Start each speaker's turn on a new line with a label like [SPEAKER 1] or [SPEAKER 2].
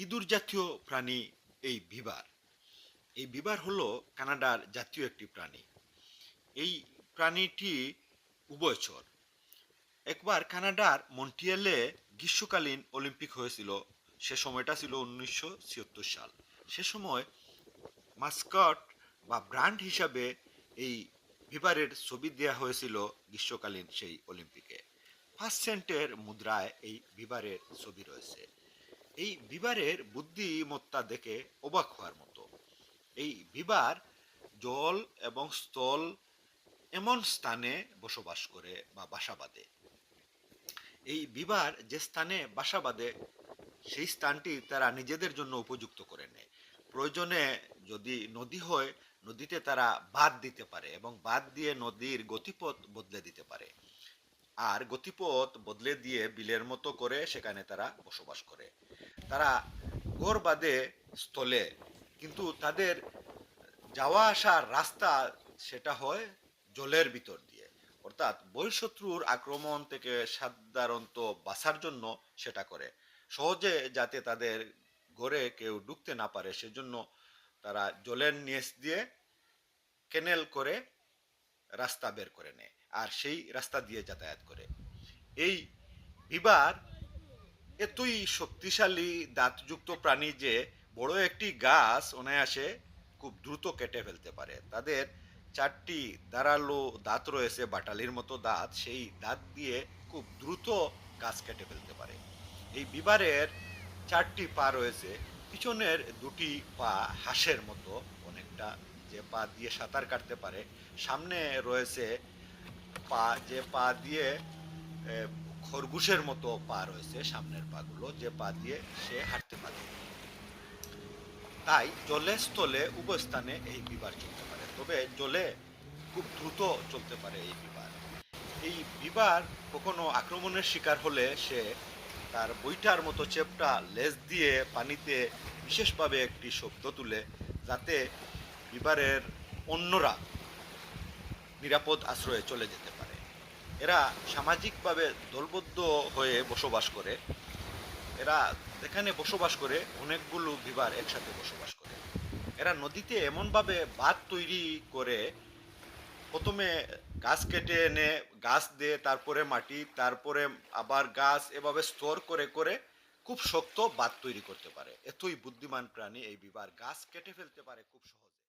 [SPEAKER 1] ইঁদুর জাতীয় প্রাণী এই বিবার। এই বিবার হলো কানাডার জাতীয় একটি প্রাণী। এই প্রাণীটি উভয়চর। একবার কানাডার মন্ট্রিয়ালে গ্রীষ্মকালীন অলিম্পিক হয়েছিল, সে সময়টা ছিল উনিশশো ছিয়াত্তর সাল। সে সময় মাস্কট বা ব্র্যান্ড হিসাবে এই বিবারের ছবি দেওয়া হয়েছিল গ্রীষ্মকালীন সেই অলিম্পিকে। ফার্স্ট সেন্টের মুদ্রায় এই বিবারের ছবি রয়েছে। এই বিবারের বুদ্ধিমত্তা দেখে অবাক হওয়ার মতো। এই বিবার জল এবং স্থল এমন স্থানে বসবাস করে বা বাসা বাঁধে এই বিবার যে স্থানে বাসা বাঁধে সেই স্থানটি তারা নিজেদের জন্য উপযুক্ত করে নেয়। প্রয়োজনে যদি নদী হয়, নদীতে তারা বাঁধ দিতে পারে এবং বাঁধ দিয়ে নদীর গতিপথ বদলে দিতে পারে। আর গতিপথ বদলে দিয়ে বিলের মতো করে সেখানে তারা বসবাস করে। তারা ঘর বাঁধে স্থলে, কিন্তু তাদের যাওয়া আসার রাস্তা সেটা হয় জলের ভিতর দিয়ে। অর্থাৎ বহিঃশত্রুর আক্রমণ থেকে সাধারণত বাঁচার জন্য সেটা করে। সহজে যাতে তাদের ঘরে কেউ ঢুকতে না পারে, সেজন্য তারা জলের নিচ দিয়ে কেনেল করে রাস্তা বের করে নেয়। আর সেই রাস্তা দিয়ে যাতায়াত করে। এই বিবার এতই শক্তিশালী, দাঁতযুক্ত প্রাণী যে বড় একটি গাছ অনায়াসে খুব দ্রুত কেটে ফেলতে পারে। তাদের চারটি দাঁড়াল দাঁত রয়েছে, বাটালির মতো দাঁত। সেই দাঁত দিয়ে খুব দ্রুত গাছ কেটে ফেলতে পারে। এই বিবারের চারটি পা রয়েছে। পিছনের দুটি পা হাঁসের মতো, অনেকটা যে পা দিয়ে সাঁতার কাটতে পারে। সামনে রয়েছে পা, যে পা দিয়ে খরগোশের মতো পা রয়েছে সামনের পাগুলো, যে পা দিয়ে সে হাঁটতে পারে। তাই জলে স্থলে উভয় স্থানে এই বিবার চলতে পারে। তবে জলে খুব দ্রুত চলতে পারে এই বিবার এই বিবার কখনো আক্রমণের শিকার হলে সে তার বইটার মতো চেপটা লেজ দিয়ে পানিতে বিশেষভাবে একটি শব্দ তুলে, যাতে বিবারের অন্যরা নিরাপদ আশ্রয়ে চলে যেতে পারে। এরা সামাজিকভাবে দলবদ্ধ হয়ে বসবাস করে। এরা এখানে বসবাস করে, অনেকগুলো বিবার একসাথে বসবাস করে। এরা নদীতে এমনভাবে বাঁধ তৈরি করে, প্রথমে গাছ কেটে এনে গাছ দিয়ে তারপরে মাটি, তারপরে আবার গাছ এভাবে স্তর করে করে খুব শক্ত বাঁধ তৈরি করতে পারে। এতই বুদ্ধিমান প্রাণী এই বিবার গাছ কেটে ফেলতে পারে খুব সহজে।